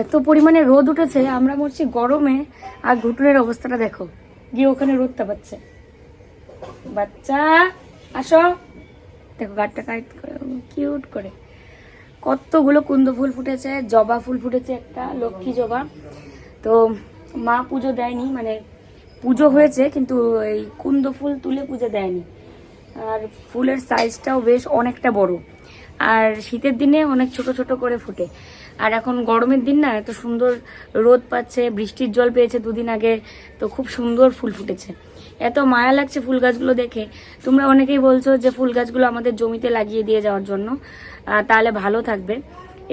এত পরিমাণে রোদ উঠেছে, আমরা মরছি গরমে। আর ঘুটুনের অবস্থাটা দেখো, গিয়ে ওখানে রোদটা পাচ্ছে বাচ্চা, আসো। দেখো গাটটা কাইট করে কিউট করে। কতগুলো কুন্দ ফুল ফুটেছে, জবা ফুল ফুটেছে একটা, লক্ষ্মী জবা। তো মা পুজো দেয়নি মানে পুজো হয়েছে, কিন্তু এই কুন্দ ফুল তুলে পুজো দেয়নি। আর ফুলের সাইজটাও বেশ অনেকটা বড়। আর শীতের দিনে অনেক ছোট ছোট করে ফুটে। আর এখন গরমের দিন না, এত সুন্দর রোদ পাচ্ছে, বৃষ্টির জল পেয়েছে দুদিন আগে, তো খুব সুন্দর ফুল ফুটেছে। এত মায়া লাগছে ফুল গাছগুলো দেখে। তোমরা অনেকেই বলছো যে ফুল গাছগুলো আমাদের জমিতে লাগিয়ে দিয়ে যাওয়ার জন্য তাহলে ভালো থাকবে।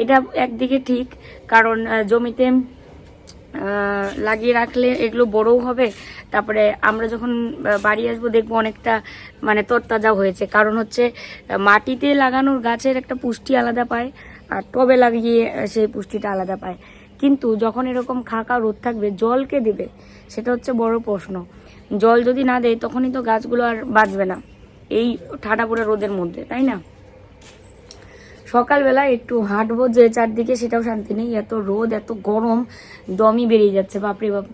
এটা একদিকে ঠিক, কারণ জমিতে লাগিয়ে রাখলে এগুলো বড়ও হবে, তারপরে আমরা যখন বাড়ি আসব দেখব অনেকটা মানে তরতাজা হয়েছে। কারণ হচ্ছে মাটিতে লাগানোর গাছের একটা পুষ্টি আলাদা পায় আর টবে লাগিয়ে সেই পুষ্টিটা আলাদা পায়। কিন্তু যখন এরকম খাকা রোদ থাকবে জলকে দেবে? সেটা হচ্ছে বড় প্রশ্ন। জল যদি না দেয়, তখনই তো গাছগুলো আর বাঁচবে না। এই ঠাডা পোড়া রোদের মধ্যে, তাই না? সকালবেলা একটু হাঁটবো, যে চারদিকে সেটাও শান্তি নেই। এত রোদ, এত গরম, দমই বেরিয়ে যাচ্ছে, বাপরে বাপ।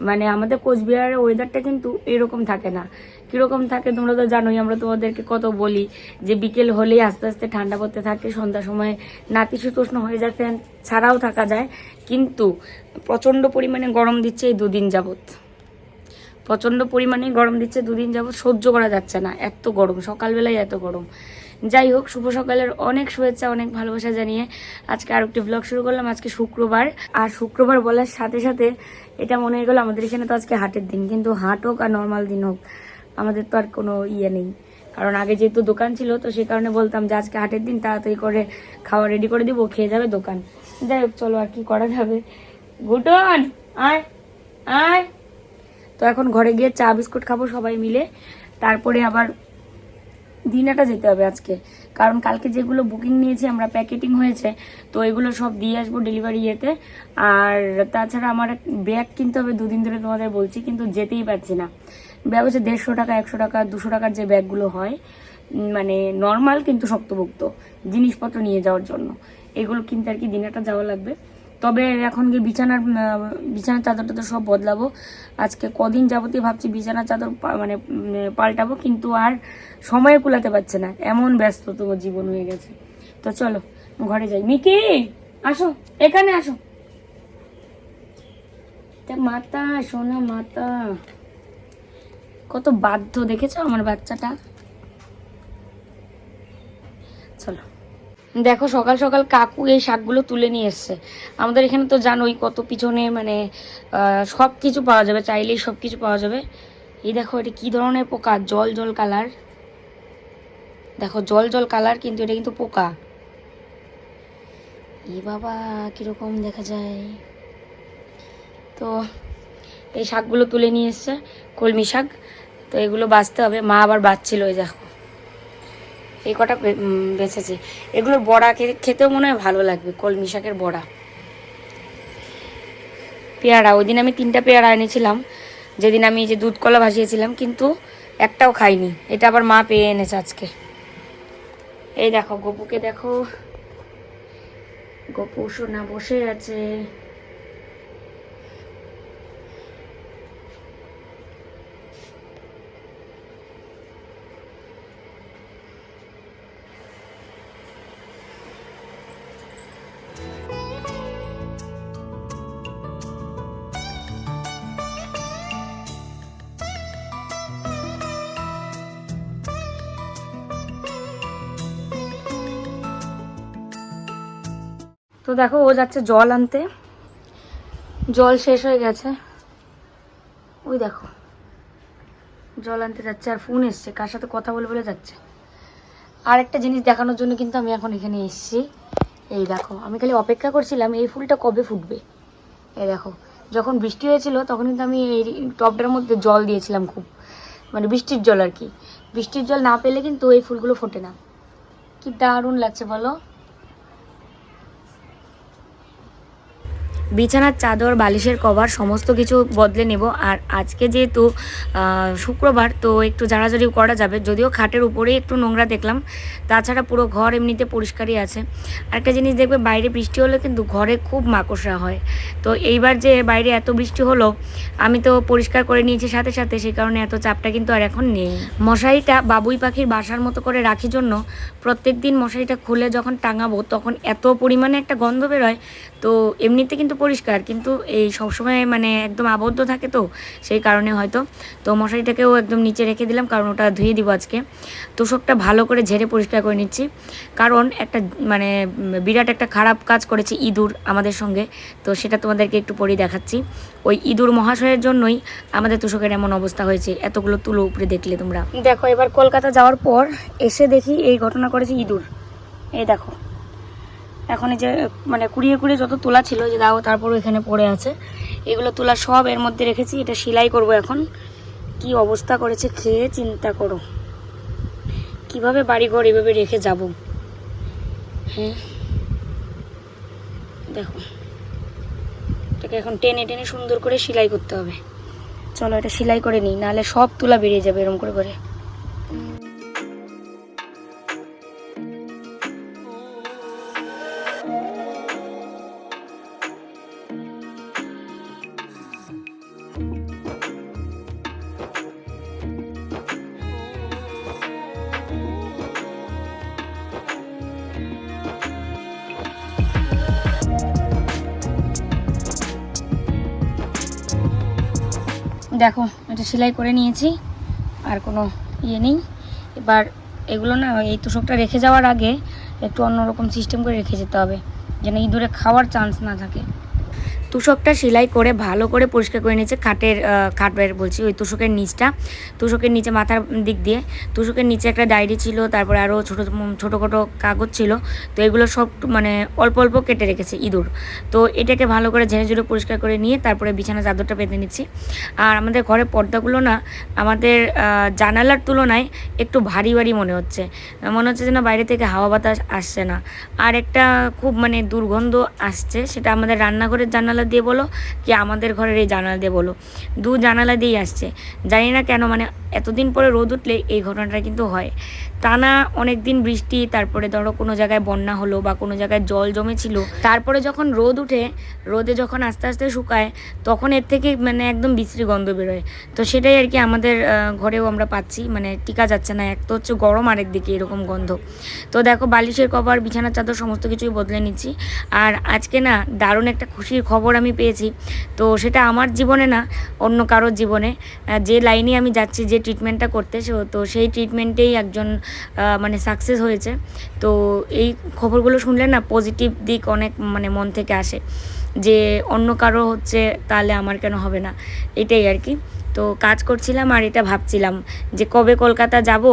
মানে আমাদের কোচবিহারের ওয়েদারটা কিন্তু এরকম থাকে না। কীরকম থাকে তোমরা তো জানোই, আমরা তোমাদেরকে কত বলি যে বিকেল হলেই আস্তে আস্তে ঠান্ডা পড়তে থাকে, সন্ধ্যার সময় নাতিশীতোষ্ণ হয়ে যায়, ফ্যান ছাড়াও থাকা যায়, কিন্তু প্রচণ্ড পরিমাণে গরম দিচ্ছে এই দুদিন যাবত প্রচণ্ড পরিমাণে গরম দিচ্ছে দুদিন যাবত সহ্য করা যাচ্ছে না, এত গরম, সকালবেলায় এত গরম। যাই হোক, শুভ সকালের অনেক শুভেচ্ছা, অনেক ভালোবাসা জানিয়ে আজকে আর একটি ব্লগ শুরু করলাম, আজকে শুক্রবার। আর শুক্রবার বলার সাথে সাথে এটা মনে হয়ে গেল আমাদের এখানে তো আজকে হাটের দিন, কিন্তু হাট হোক আর নর্মাল দিন হোক আমাদের তো আর কোনো ইয়ে নেই। কারণ আগে যেহেতু দোকান ছিল, তো সেই কারণে বলতাম যে আজকে হাটের দিন তাড়াতাড়ি করে খাওয়া রেডি করে দিব, খেয়ে যাবে দোকান। যাই হোক, চলো আর কি করা যাবে। গুটন, আয় আয়। তো এখন ঘরে গিয়ে চা, বিস্কুট খাব সবাই মিলে। তারপরে আবার দিনাটা যেতে হবে আজকে। কারণ কালকে যেগুলো বুকিং নিয়েছি, আমরা প্যাকেটিং হয়েছে, তো এগুলো সব দিয়ে আসব ডেলিভারি ইয়েতে। আর তাছাড়া আমার ব্যাগ কিনতে হবে, দুদিন ধরে তোমাদের বলছি, কিন্তু যেতেই পারছি না। ব্যাগ হচ্ছে দেড়শো টাকা, একশো টাকা, দুশো টাকার যে ব্যাগগুলো হয় মানে নর্মাল কিন্তু শক্তভুক্ত জিনিসপত্র নিয়ে যাওয়ার জন্য। এগুলো কিনতে আর কি দিনাটা যাওয়া লাগবে। তবে এখন গিয়ে বিছানার বিছানার চাদরটা তো সব বদলাবো। আজকে কদিন যাবতীয় ভাবছি বিছানার চাদর মানে পাল্টাবো, কিন্তু আর সময় কুলাতে পারছে না। এমন ব্যস্ত তোমার জীবন হয়ে গেছে। তো চলো, ঘরে যাই। মিকি, আসো, এখানে আসো। মাতা, সোনা মাতা। কত বাধ্য দেখেছ আমার বাচ্চাটা? চলো। দেখো, সকাল সকাল কাকু এই শাকগুলো তুলে নিয়ে এসছে। আমাদের এখানে তো জানোই কত পিছনে মানে সব কিছু পাওয়া যাবে, চাইলেই সব কিছু পাওয়া যাবে। এই দেখো, এটা কি ধরনের পোকা? জল জল কালার। দেখো, জল জল কালার, কিন্তু এটা কিন্তু পোকা। ই বাবা, কীরকম দেখা যায়। তো এই শাকগুলো তুলে নিয়ে এসছে, কলমি শাক। তো এগুলো বাঁচতে হবে। মা আবার বাঁচছিল ওই দেখো। এই কটা বেঁচেছে। এগুলোর বড়া খেতেও মনে হয় ভালো লাগবে, কলমি শাকের বড়া। পেয়ারা, ওই দিন আমি তিনটা পেয়ারা এনেছিলাম। যেদিন আমি যে দুধ কলা ভাসিয়েছিলাম কিন্তু একটাও খাইনি। এটা আবার মা পেয়ে এনেছে আজকে। এই দেখো, গপুকে দেখো। গপু সোনা বসে আছে। তো দেখো, ও যাচ্ছে জল আনতে। জল শেষ হয়ে গেছে। ওই দেখো, জল আনতে যাচ্ছে আর ফোন এসছে, কার সাথে কথা বলে বলে যাচ্ছে। আর একটা জিনিস দেখানোর জন্য কিন্তু আমি এখন এখানে এসেছি। এই দেখো, আমি খালি অপেক্ষা করছিলাম, এই ফুলটা কবে ফুটবে? এই দেখো, যখন বৃষ্টি হয়েছিল, তখন কিন্তু আমি এই টবটার মধ্যে জল দিয়েছিলাম খুব। মানে বৃষ্টির জল আর কি। বৃষ্টির জল না পেলে কিন্তু এই ফুলগুলো ফোটে না। কি দারুণ লাগছে বলো। বিছানার চাদর, বালিশের কভার, সমস্ত কিছু বদলে নেব। আর আজকে যেহেতু শুক্রবার, তো একটু জাড়াজাড়ি করা যাবে। যদিও খাটের উপরেই একটু নোংরা দেখলাম, তাছাড়া পুরো ঘর এমনিতে পরিষ্কারই আছে। আরেকটা জিনিস দেখবে, বাইরে বৃষ্টি হলে কিন্তু ঘরে খুব মাকড়সা হয়। তো এইবার যে বাইরে এত বৃষ্টি হলো, আমি তো পরিষ্কার করে নিয়েছি সাথে সাথে সেই কারণে এত চাপটা কিন্তু আর এখন নেই। মশারিটা বাবুই পাখির বাসার মতো করে রাখি জন্য প্রত্যেক দিন মশারিটা খুলে যখন টাঙাবো, তখন এত পরিমাণে একটা গন্ধ বেরোয়, তো এমনিতে কিন্তু পরিষ্কার, কিন্তু এই সবসময় মানে একদম আবদ্ধ থাকে তো, সেই কারণে হয়তো। তো মশারিটাকেও একদম নিচে রেখে দিলাম, কারণ ওটা ধুয়ে দিব আজকে। তোষকটা ভালো করে ঝেড়ে পরিষ্কার করে নিচ্ছি। কারণ একটা মানে বিরাট একটা খারাপ কাজ করেছে ইঁদুর আমাদের সঙ্গে, তো সেটা তোমাদেরকে একটু পরেই দেখাচ্ছি। ওই ইঁদুর মহাশয়ের জন্যই আমাদের তোষকের এমন অবস্থা হয়েছে, এতগুলো তুলো উপরে দেখলে তোমরা। দেখো, এবার কলকাতা যাওয়ার পর এসে দেখি এই ঘটনা করেছে ইঁদুর। এই দেখো। এখন এই যে মানে কুড়িয়ে কুড়িয়ে যত তোলা ছিল, যে দাও তারপরও এখানে পড়ে আছে, এগুলো তোলা সব এর মধ্যে রেখেছি, এটা সেলাই করব এখন। কি অবস্থা করেছে খেয়ে চিন্তা করো। কীভাবে বাড়িঘর এভাবে রেখে যাব? হ্যাঁ। দেখো। এটাকে এখন টেনে টেনে সুন্দর করে সেলাই করতে হবে। চলো এটা সেলাই করে নিই, নাহলে সব তুলা বেরিয়ে যাবে এরকম করে করে। দেখো, এটা সেলাই করে নিয়েছি, আর কোনো ইয়ে নেই। এবার এগুলো না এই তোষকটা রেখে যাওয়ার আগে একটু অন্যরকম সিস্টেম করে রেখে যেতে হবে, যেন ইঁদুরে খাওয়ার চান্স না থাকে। তুষকটা সেলাই করে ভালো করে পরিষ্কার করে নিয়েছে খাটের খাটের বলছি, ওই তুষকের নিচটা। তুষকের নিচে মাথার দিক দিয়ে। তুষকের নিচে একটা ডায়েরি ছিল, তারপরে আরও ছোটো ছোটো খাটো কাগজ ছিল। তো এগুলো সব মানে অল্প অল্প কেটে রেখেছে ইঁদুর। তো এটাকে ভালো করে ঝেড়ে ঝুড়ে পরিষ্কার করে নিয়ে তারপরে বিছানা চাদরটা পেতে নিচ্ছি। আর আমাদের ঘরের পর্দাগুলো না, আমাদের জানালার তুলনায় একটু ভারী ভারী মনে হচ্ছে। মনে হচ্ছে যেন বাইরে থেকে হাওয়া বাতাস আসছে না। আর একটা খুব মানে দুর্গন্ধ আসছে, সেটা আমাদের রান্নাঘরের জানালা দিয়ে বলো কি আমাদের ঘরের এই জানালা দিয়ে বলো। দু জানালা দিয়েই আসছে। জানি না কেন মানে এতদিন পরে রোদ উঠলে এই ঘটনাটা কিন্তু হয়। টানা অনেক দিন বৃষ্টি, তারপরে ধরো কোনো জায়গায় বন্যা হলো বা কোনো জায়গায় জল জমেছিল, তারপরে যখন রোদ উঠে, রোদে যখন আস্তে আস্তে শুকায়, তখন এর থেকে মানে একদম বিশ্রী গন্ধ বেরোয়। তো সেটাই আর কি আমাদের ঘরেও আমরা পাচ্ছি মানে টিকা যাচ্ছে না, এক তো হচ্ছে গরম আরেক দিকে এরকম গন্ধ। তো দেখো বালিশের কভার, বিছানার চাদর, সমস্ত কিছুই বদলে নিচ্ছি। আর আজকে না দারুণ একটা খুশির খবর আমি পেয়েছি। তো সেটা আমার জীবনে না, অন্য কারোর জীবনে। যে লাইনে আমি যাচ্ছি, যে ট্রিটমেন্টটা করতে তো সেই ট্রিটমেন্টেই একজন মানে সাকসেস হয়েছে। তো এই খবরগুলো শুনলে না পজিটিভ দিক অনেক মানে মন থেকে আসে। যে অন্য কারও হচ্ছে, তাহলে আমার কেন হবে না? এটাই আর কি। তো কাজ করছিলাম আর এটা ভাবছিলাম যে কবে কলকাতা যাব?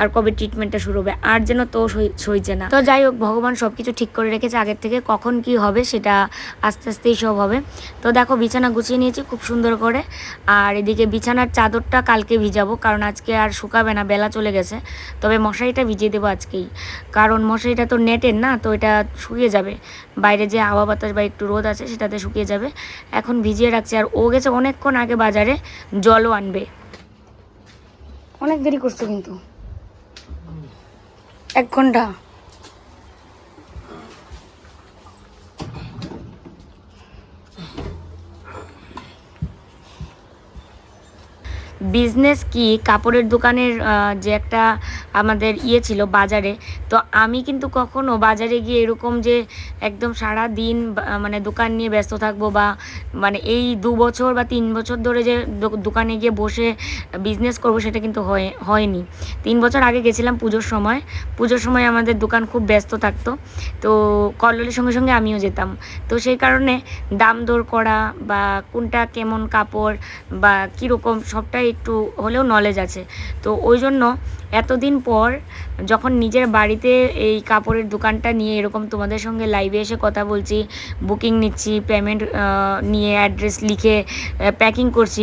আর কবে ট্রিটমেন্টটা শুরু হবে, আর যেন তো সইছে না। তো যাই হোক, ভগবান সব কিছু ঠিক করে রেখেছে আগের থেকে, কখন কি হবে সেটা আস্তে আস্তেই সব হবে। তো দেখো, বিছানা গুছিয়ে নিয়েছি খুব সুন্দর করে, আর এদিকে বিছানার চাদরটা কালকে ভিজাবো, কারণ আজকে আর শুকাবে না, বেলা চলে গেছে। তবে মশারিটা ভিজিয়ে দেবো আজকেই, কারণ মশারিটা তো নেটের না, তো এটা শুকিয়ে যাবে। বাইরে যে হাওয়া বাতাস বা একটু রোদ আছে সেটাতে শুকিয়ে যাবে। এখন ভিজিয়ে রাখছি, আর ও গেছে অনেকক্ষণ আগে বাজারে, জলও আনবে। অনেক দেরি করছ কিন্তু। এক ঘণ্টা। বিজনেস কি? কাপড়ের দোকানের যে একটা আমাদের ইয়ে ছিল বাজারে। তো আমি কিন্তু কখনো বাজারে গিয়ে এরকম যে একদম সারা দিন মানে দোকান নিয়ে ব্যস্ত থাকব বা মানে এই দু বছর বা তিন বছর ধরে যে দোকানে গিয়ে বসে বিজনেস করব সেটা কিন্তু হয়, হয়নি। তিন বছর আগে গেছিলাম পুজোর সময়। পুজোর সময় আমাদের দোকান খুব ব্যস্ত থাকতো। তো কল্লোলের সঙ্গে সঙ্গে আমিও যেতাম। তো সেই কারণে দাম দর করা বা কোনটা কেমন কাপড় বা কীরকম সবটাই একটু হলেও নলেজ আছে। তো ওই জন্য এতদিন পর যখন নিজের বাড়িতে এই কাপড়ের দোকানটা নিয়ে এরকম তোমাদের সঙ্গে লাইভে এসে কথা বলছি বুকিং নিচ্ছি পেমেন্ট নিয়ে অ্যাড্রেস লিখে প্যাকিং করছি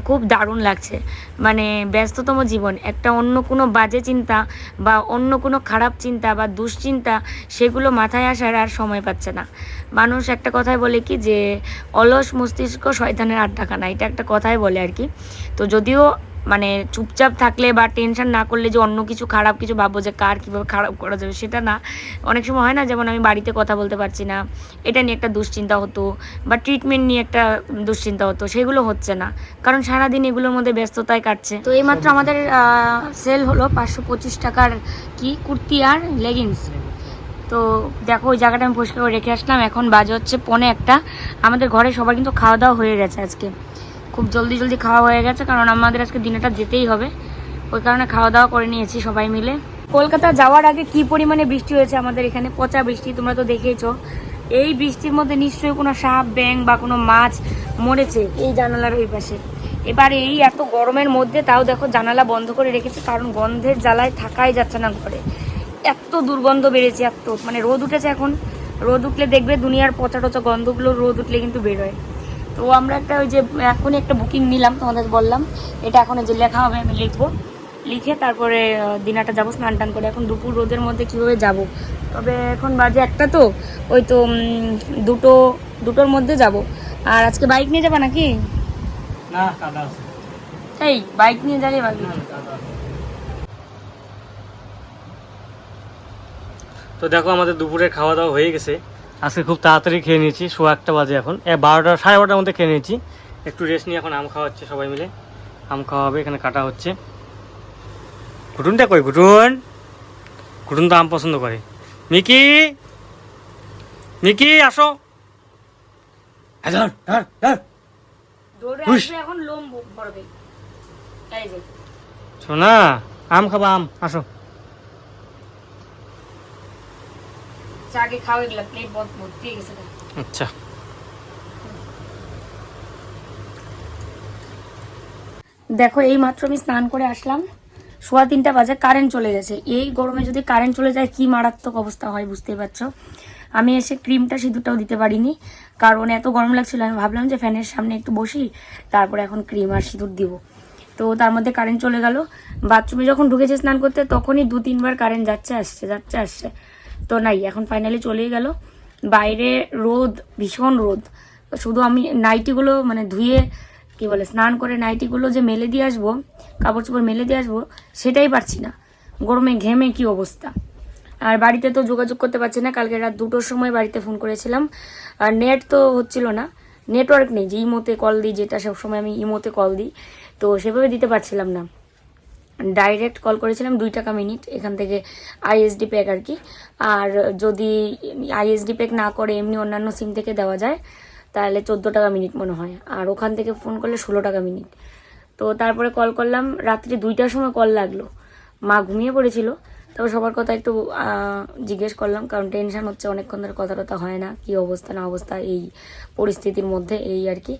খুব দারুণ লাগছে। মানে ব্যস্ততম জীবন, একটা অন্য কোনো বাজে চিন্তা বা অন্য কোনো খারাপ চিন্তা বা দুশ্চিন্তা সেগুলো মাথায় আসার আর সময় পাচ্ছে না। মানুষ একটা কথাই বলে কি যে, অলস মস্তিষ্ক শয়তানের আড্ডাখানা, এটা একটা কথাই বলে আর কি। তো যদিও মানে চুপচাপ থাকলে বা টেনশন না করলে যে অন্য কিছু খারাপ কিছু ভাববো যে কার কীভাবে খারাপ করা যাবে সেটা না। অনেক সময় হয় না যেমন আমি বাড়িতে কথা বলতে পারছি না, এটা নিয়ে একটা দুশ্চিন্তা হতো বা ট্রিটমেন্ট নিয়ে একটা দুশ্চিন্তা হতো, সেগুলো হচ্ছে না। কারণ সারাদিন এগুলোর মধ্যে ব্যস্ততায় কাটছে। তো এইমাত্র আমাদের সেল হলো পাঁচশো পঁচিশ টাকার কি? কুর্তি আর লেগিংস তো দেখো ওই জায়গাটা আমি পরিষ্কার করে রেখে আসলাম। এখন বাজে হচ্ছে পনে একটা। আমাদের ঘরে সবার কিন্তু খাওয়া দাওয়া হয়ে গেছে আজকে। খুব জলদি জলদি খাওয়া হয়ে গেছে, কারণ আমাদের আজকে দিনেটা যেতেই হবে। ওই কারণে খাওয়া দাওয়া করে নিয়েছি সবাই মিলে। কলকাতা যাওয়ার আগে কি পরিমাণে বৃষ্টি হয়েছে আমাদের এখানে? পচা বৃষ্টি, তোমরা তো দেখেইছো। এই বৃষ্টির মধ্যে নিশ্চয়ই কোনো সাপ ব্যাং বা কোনো মাছ মরেছে এই জানালার ওই পাশে। এবার এই এত গরমের মধ্যে তাও দেখো জানালা বন্ধ করে রেখেছে, কারণ গন্ধের জ্বালায় থাকাই যাচ্ছে না ঘরে। এত দুর্গন্ধ বেড়েছে, এত। মানে রোদ উঠেছে এখন। রোদ উঠলে দেখবে দুনিয়ার পচা টচা গন্ধগুলো রোদ উঠলে কিন্তু বেরোয়। তো আমরা একটা ওই যে এখনই একটা বুকিং নিলাম তোমাদের বললাম। এটা এখন যে লেখা হবে আমি লিখব। লিখে তারপরে দিনাটা যাব স্নান টান করে। এখন দুপুর রোদের মধ্যে কীভাবে যাব? তবে এখন বাজে একটা তো ওই তো দুটো দুটোর মধ্যে যাব। আর আজকে বাইক নিয়ে যাবা নাকি? এই বাইক নিয়ে যাবে বাকি তো দেখো আমাদের দুপুরের খাওয়া দাওয়া হয়ে গেছে। আজকে খুব তাড়াতাড়ি খেয়ে নিয়েছি সোয়া একটা বাজে এখন। এ বারোটা সাড়ে বারোটার মধ্যে খেয়ে নিয়েছি। একটু রেস্ট নিয়ে এখন আম খাওয়া হচ্ছে সবাই মিলে। আম খাওয়া হবে এখানে কাটা হচ্ছে। ঘুটুনটা কই? ঘুটুন? ঘুটুন তো আম পছন্দ করে। মিকি? মিকি আসো। শোনা আম খাবা আম আসো। খাওয়া এগুলা প্লেট ভর্তি হয়ে গেছে আচ্ছা। দেখো এই মাত্র আমি স্নান করে আসলাম। সোয়া তিনটা বাজে কারেন্ট চলে গেছে। এই গরমে যদি কারেন্ট চলে যায় কি মারাত্মক অবস্থা হয় বুঝতেই পারছ? আমি এসে ক্রিমটা সিঁদুরটাও দিতে পারিনি কারণ এত গরম লাগছিল। আমি ভাবলাম যে ফ্যানের সামনে একটু বসি তারপরে এখন ক্রিম আর সিঁদুর দিব। তো তার মধ্যে কারেন্ট চলে গেল। বাথরুমে যখন ঢুকেছে স্নান করতে তখনই দু তিনবার কারেন্ট যাচ্ছে আসছে যাচ্ছে আসছে। তো নাই, এখন ফাইনালি চলেই গেল। বাইরে রোদ, ভীষণ রোদ। শুধু আমি নাইটিগুলো মানে ধুয়ে, কি বলে, স্নান করে নাইটিগুলো যে মেলে দিয়ে আসব কাপড় চোপড় মেলে দিয়ে আসব, সেটাই পারছি না। গরমে ঘেমে কি অবস্থা। আর বাড়িতে তো যোগাযোগ করতে পারছি না, কালকে রাত দুটোর সময় বাড়িতে ফোন করেছিলাম। আর নেট তো হচ্ছিল না নেটওয়ার্ক নেই, যে ইমোতে কল দিই, যেটা সবসময় আমি ইমোতে কল দিই। তো সেভাবে দিতে পারছিলাম না। ডাইরেক্ট কল করেছিলাম দুই টাকা মিনিট এখান থেকে আইএসডি প্যাক আর কি। আর যদি আইএসডি প্যাক না করে, এমনি অন্যান্য সিম থেকে দেওয়া যায়, তাহলে চোদ্দ টাকা মিনিট মনে হয়। আর ওখান থেকে ফোন করলে ষোলো টাকা মিনিট তো তারপরে কল করলাম, রাত্রি দুইটার সময় কল লাগল। মা ঘুমিয়ে পড়েছিল তবে সবার কথা একটু জিজ্ঞেস করলাম, কারণ টেনশন হচ্ছে, অনেকক্ষণ ধরে কথা টথা হয় না, কি অবস্থা, না অবস্থা, এই পরিস্থিতির মধ্যে, এই আর কি।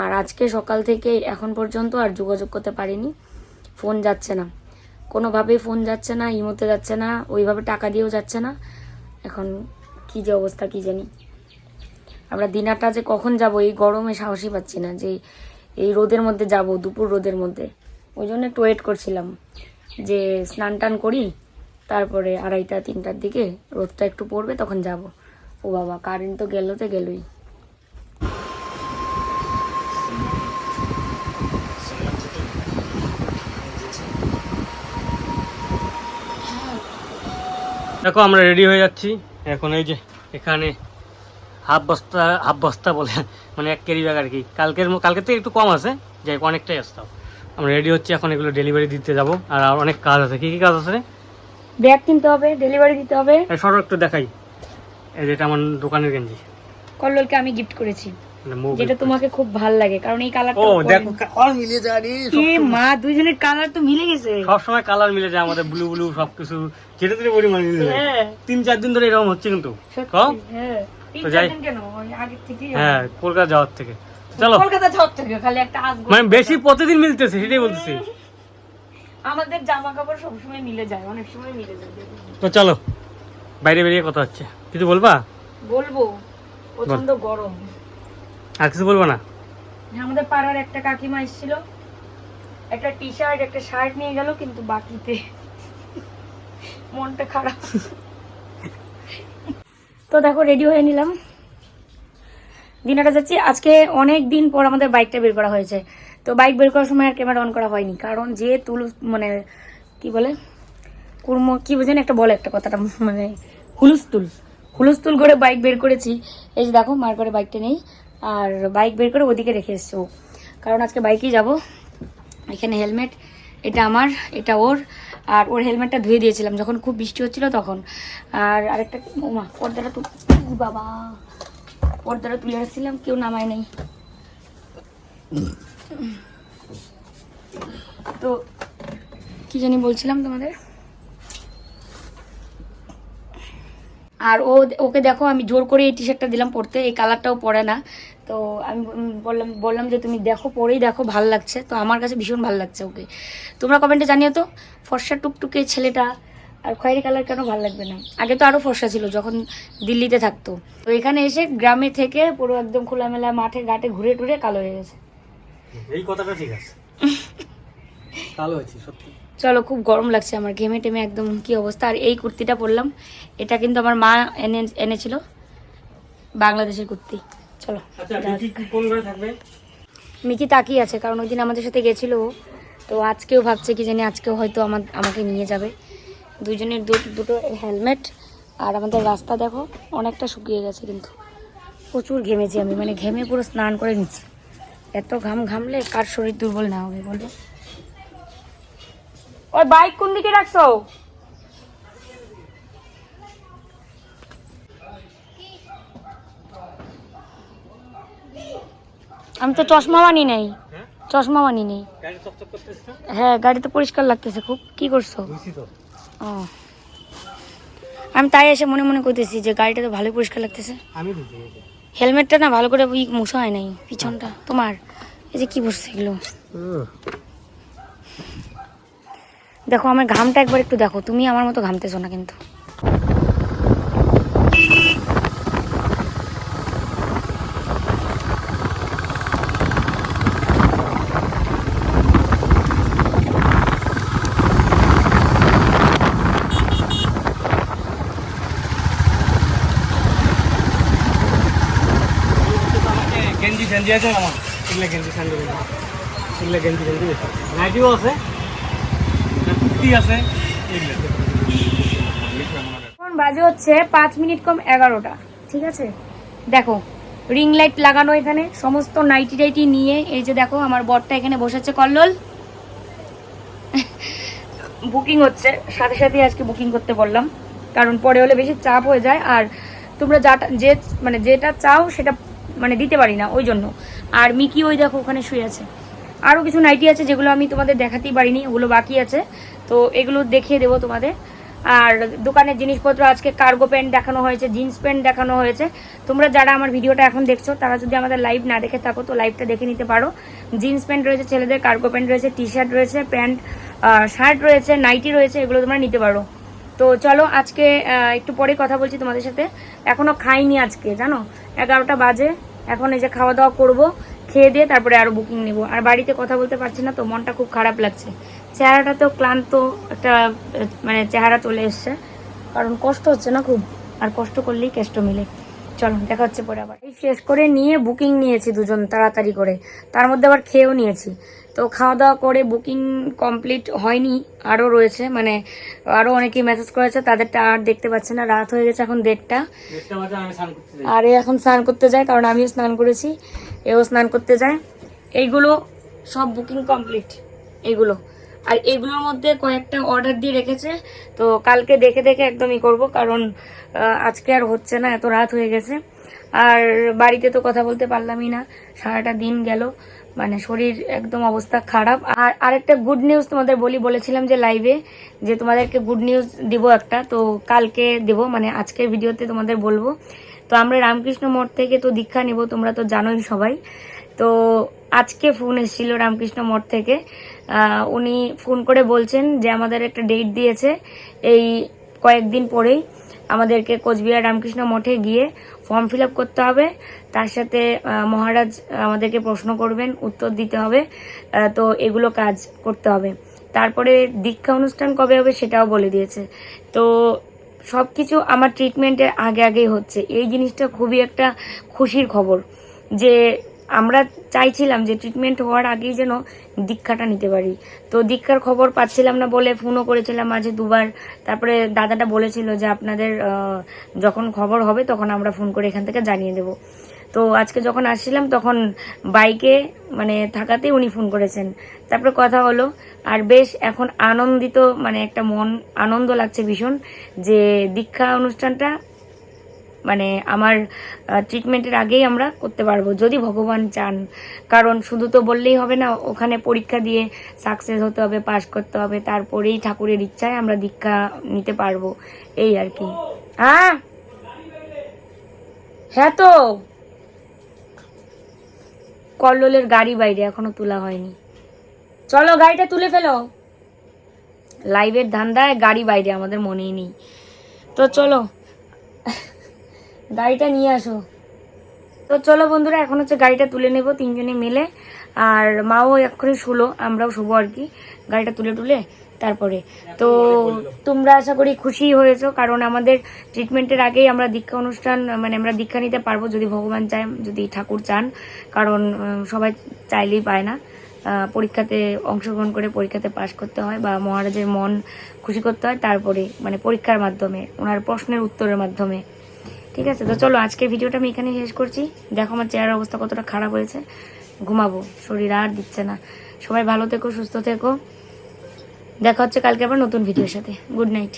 আর আজকে সকাল থেকে এখন পর্যন্ত আর যোগাযোগ করতে পারিনি। ফোন যাচ্ছে না। কোনোভাবেই ফোন যাচ্ছে না, ইমোতে যাচ্ছে না, ওইভাবে টাকা দিয়েও যাচ্ছে না। এখন কি যে অবস্থা কি জানি। আমরা দিনাটা যে কখন যাব, এই গরমে সাহসই পাচ্ছি না যে এই রোদের মধ্যে যাব, দুপুর রোদের মধ্যে। ওই জন্য একটু ওয়েট করছিলাম যে স্নান টান করি, তারপরে আড়াইটা, তিনটার দিকে রোদটা একটু পড়বে, তখন যাব। ও বাবা কারেন্ট তো গেল তো গেলই। দেখো আমরা রেডি হয়ে যাচ্ছি। এখন এই যে এখানে হাফ বস্তা হাফ বস্তা বলে মানে এক কেরি ব্যাগ আর কি। কালকের কালকের থেকে একটু কম আছে যাই অনেকটাই আসতাম আমরা রেডি হচ্ছি এখন এগুলো ডেলিভারি দিতে যাব। আর আর অনেক কাজ আছে। কি কি কাজ আছে রে? ব্যাগ কিনতে হবে ডেলিভারি দিতে হবে। সরো একটু দেখাই। এই যেটা আমার দোকানের গেঞ্জি। কল্লোলকে আমি গিফট করেছি। যেটা তোমাকে খুব ভালো লাগে কারণ এই কালারটা ও দেখো কালার মিলে যায় রে এ মা দুইজনের কালার তো মিলে গেছে। সব সময় কালার মিলে যায় আমাদের ব্লু ব্লু সবকিছু। যেটা তুমি যায়। হ্যাঁ। তিন চার দিন ধরে এরকম হচ্ছে কিন্তু। হ্যাঁ। তো যাই- হ্যাঁ কলকাতা যাওয়ার থেকে। চলো। কলকাতা ঝক থেকে খালি একটা মানে বেশি প্রতিদিন মিলতেছে সেটাই বলতেছি। আমাদের জামা কাপড় সবসময় মিলে যায় অনেক সময় মিলে যায়। তো চলো বাইরে বেরিয়ে কথা হচ্ছে। কিছু বলবা? বলব প্রচণ্ড গরম। আর বলব না? আমাদের পাড়ার একটা কাকিমা এসেছিল। একটা টি শার্ট একটা শার্ট নিয়ে গেল কিন্তু বাকিতে মনটা খারাপ। তো দেখো রেডি হয়ে নিলাম। দিনাটা যাচ্ছি। আজকে অনেক দিন পর আমাদের বাইকটা বের করা হয়েছে। তো বাইক বের করার সময় আর ক্যামেরা অন করা হয়নি। কারণ যে তুল মানে কি বলে? কুর্ম কি বোঝেন? একটা বলে একটা কথাটা মানে হুলুস্তুল হুলুস্তুল করে বাইক বের করেছি। এই যে দেখো, মার করে বাইকটা নেই। আর বাইক বের করে ওদিকে রেখে এসছে ও। কারণ আজকে বাইকেই যাব। এখানে হেলমেট, এটা আমার, এটা ওর। আর ওর হেলমেটটা ধুয়ে দিয়েছিলাম, যখন খুব বৃষ্টি হচ্ছিল তখন। আর আরেকটা ওমা পর্দাটা তো বাবা। পর্দাটা তুলে রাখছিলাম, কেউ নামায় নাই। তো কি জানি বলছিলাম তোমাদের? আর ও ওকে দেখো, আমি জোর করে এই টি শার্টটা দিলাম পরতে, এই কালারটাও পরে না। তো আমি বললাম বললাম যে তুমি দেখো পরেই দেখো ভালো লাগছে। তো আমার কাছে ভীষণ ভালো লাগছে ওকে। তোমরা কমেন্টে জানিও তো ফর্সা টুকটুকে ছেলেটা আর খয়েরি কালার কেন ভালো লাগবে না? আগে তো আরও ফর্সা ছিল যখন দিল্লিতে থাকতো। তো এখানে এসে গ্রামে থেকে পুরো একদম খোলামেলা মাঠে ঘাটে ঘুরে টুরে কালো হয়ে গেছে। এই কথাটা ঠিক আছে। ভালো হয়েছে সত্যি। চলো খুব গরম লাগছে আমার ঘেমে টেমে একদম কি অবস্থা। আর এই কুর্তিটা পরলাম এটা কিন্তু আমার মা এনে এনেছিল বাংলাদেশের কুর্তি। চলো। আচ্ছা মিকি তাকিয়ে আছে কারণ ওই দিন আমাদের সাথে গেছিল তো আজকেও ভাবছে কি জানি আজকেও হয়তো আমার আমাকে নিয়ে যাবে। দুজনের দুটো হেলমেট আর আমাদের রাস্তা দেখো অনেকটা শুকিয়ে গেছে কিন্তু। প্রচুর ঘেমেছি আমি মানে ঘেমে পুরো স্নান করে নিচ্ছি। এত ঘাম ঘামলে কার শরীর দুর্বল না হবে বলো? ওই বাইক কোন দিকে রাখছো? আমি তো চশমা বানি নাই। হ্যাঁ? চশমা বানি নেই। গাড়ি হ্যাঁ গাড়িতে পরিষ্কার লাগতেছে খুব কি করছ? ও। আমি তাই এসে মনে মনে করতেছি যে গাড়িটা তো ভালোই পরিষ্কার লাগতেছে। হেলমেটটা না ভালো করে ওই মুছা হয় নাই পিছনটা। তোমার এই যে কি বসছে এগুলো? দেখো আমার ঘামটা একবার একটু দেখো তুমি আমার মতো ঘামতেছো না কিন্তু। গেঞ্জি আছে আমার। এগুলো গেঞ্জি, স্যান্ডেল এগুলো গেঞ্জি আছে নাইটিও আছে। কুর্তি আছে। এখন বাজে হচ্ছে পাঁচ মিনিট কম এগারোটা। ঠিক আছে? দেখো রিং লাইট লাগানো এখানে। সমস্ত নাইটি টাইটি নিয়ে, এই যে দেখো, আমার বরটা এখানে বসেছে কল্লোল। বুকিং হচ্ছে। সাথে সাথে আজকে বুকিং করতে বললাম। কারণ পরে হলে বেশি চাপ হয়ে যায়। আর তোমরা যাটা যে মানে যেটা চাও, সেটা মানে দিতে পারি না, ওই জন্য। আর মিকি ওই দেখো, ওখানে শুয়ে আছে। আরও কিছু নাইটি আছে যেগুলো আমি তোমাদের দেখাতেই পারিনি, ওগুলো বাকি আছে। তো এগুলো দেখিয়ে দেবো তোমাদের। আর দোকানের জিনিসপত্র, আজকে কার্গো প্যান্ট দেখানো হয়েছে জিন্স প্যান্ট দেখানো হয়েছে। তোমরা যারা আমার ভিডিওটা এখন দেখছ, তারা যদি আমাদের লাইভ না দেখে থাকো, তো লাইভটা দেখে নিতে পারো। জিন্স প্যান্ট রয়েছে, ছেলেদের কার্গো প্যান্ট রয়েছে টি শার্ট রয়েছে প্যান্ট শার্ট রয়েছে নাইটি রয়েছে, এগুলো তোমরা নিতে পারো। তো চলো আজকে একটু পরে কথা বলছি তোমাদের সাথে। এখনও খাইনি আজকে, জানো? এগারোটা বাজে। এখন এই যে খাওয়া দাওয়া করব, খেয়ে দিয়ে তারপরে আরও বুকিং নেব। আর বাড়িতে কথা বলতে পারছি না, তো মনটা খুব খারাপ লাগছে। চেহারাটা তো ক্লান্ত একটা মানে চেহারা চলে এসছে। কারণ কষ্ট হচ্ছে না খুব? আর কষ্ট করলেই কেষ্ট মিলে। চলো, দেখা হচ্ছে পরে আবার। এই শেষ করে নিয়ে বুকিং নিয়েছি দুজন তাড়াতাড়ি করে। তার মধ্যে আবার খেয়েও নিয়েছি। তো খাওয়া দাওয়া করে বুকিং কমপ্লিট হয়নি আরও রয়েছে মানে আরও অনেকেই মেসেজ করেছে তাদেরটা আর দেখতে পাচ্ছে না রাত হয়ে গেছে এখন দেড়টা। আর এ এখন স্নান করতে যায় কারণ আমিও স্নান করেছি এও স্নান করতে যায়। এইগুলো সব বুকিং কমপ্লিট এইগুলো। আর এগুলোর মধ্যে কয়েকটা অর্ডার দিয়ে রেখেছে তো কালকে দেখে দেখে একদমই করব কারণ আজকে আর হচ্ছে না এত রাত হয়ে গেছে। আর বাড়িতে তো কথা বলতে পারলামই না সারাটা দিন গেল। মানে শরীর একদম অবস্থা খারাপ। আর আরেকটা গুড নিউজ তোমাদের বলি, বলেছিলাম যে লাইভে যে তোমাদেরকে গুড নিউজ দিব একটা, তো কালকে দেব মানে আজকের ভিডিওতে তোমাদের বলব। তো আমরা রামকৃষ্ণ মঠ থেকে তো দীক্ষা নিব, তোমরা তো জানোই সবাই। তো আজকে ফোন এসেছিল রামকৃষ্ণ মঠ থেকে। উনি ফোন করে বলছেন যে আমাদের একটা ডেট দিয়েছে, এই কয়েকদিন পরেই। আমাদেরকে কোচবিহার রামকৃষ্ণ মঠে গিয়ে ফর্ম ফিল করতে হবে। তার সাথে মহারাজ আমাদেরকে প্রশ্ন করবেন, উত্তর দিতে হবে। তো এগুলো কাজ করতে হবে। তারপরে দীক্ষা অনুষ্ঠান কবে হবে সেটাও বলে দিয়েছে। তো সব কিছু আমার ট্রিটমেন্টের আগে আগেই হচ্ছে। এই জিনিসটা খুবই একটা খুশির খবর যে আমরা চাইছিলাম যে ট্রিটমেন্ট হওয়ার আগেই যেন দীক্ষাটা নিতে পারি। তো দীক্ষার খবর পাচ্ছিলাম না বলে ফোনও করেছিলাম মাঝে দুবার। তারপরে দাদাটা বলেছিল যে আপনাদের যখন খবর হবে তখন আমরা ফোন করে এখান থেকে জানিয়ে দেব। তো আজকে যখন আসছিলাম তখন বাইকে মানে থাকাতেই উনি ফোন করেছেন। তারপরে কথা হলো, আর বেশ এখন আনন্দিত মানে একটা মন, আনন্দ লাগছে ভীষণ যে দীক্ষা অনুষ্ঠানটা মানে আমার ট্রিটমেন্টের আগেই আমরা করতে পারব, যদি ভগবান চান। কারণ শুধু তো বললেই হবে না, ওখানে পরীক্ষা দিয়ে সাকসেস হতে হবে পাশ করতে হবে, তারপরেই ঠাকুরের ইচ্ছায় আমরা দীক্ষা নিতে পারব। এই আর কি। হ্যাঁ? হ্যাঁ তো? কল্লোলের গাড়ি বাইরে, এখনও তোলা হয়নি। চলো গাড়িটা তুলে ফেলো। লাইভের ধান্দায় গাড়ি বাইরে, আমাদের মনেই নেই। তো চলো। গাড়িটা নিয়ে আসো। তো চলো বন্ধুরা, এখন হচ্ছে গাড়িটা তুলে নেব তিনজনে মিলে। আর মাও এক্ষুনি শুলো, আমরাও শুবো আর কি। গাড়িটা তুলে তুলে তারপরে। তো তোমরা আশা করি খুশি হয়েছো, কারণ আমাদের ট্রিটমেন্টের আগেই আমরা দীক্ষা অনুষ্ঠান মানে আমরা দীক্ষা নিতে পারব যদি ভগবান চায়, যদি ঠাকুর চান। কারণ সবাই চাইলেই পায় না। পরীক্ষাতে অংশগ্রহণ করে পরীক্ষাতে পাশ করতে হয় বা মহারাজের মন খুশি করতে হয়, তারপরে মানে পরীক্ষার মাধ্যমে, ওনার প্রশ্নের উত্তরের মাধ্যমে। ঠিক আছে? তো চলো, আজকের ভিডিওটা আমি এখানে শেষ করছি। দেখো আমার চেয়ারের অবস্থা কতটা খারাপ হয়েছে। ঘুমাবো, শরীর আর দিচ্ছে না। সবাই ভালো থেকো, সুস্থ থেকো। দেখা হচ্ছে কালকে আবার নতুন ভিডিওর সাথে। Good night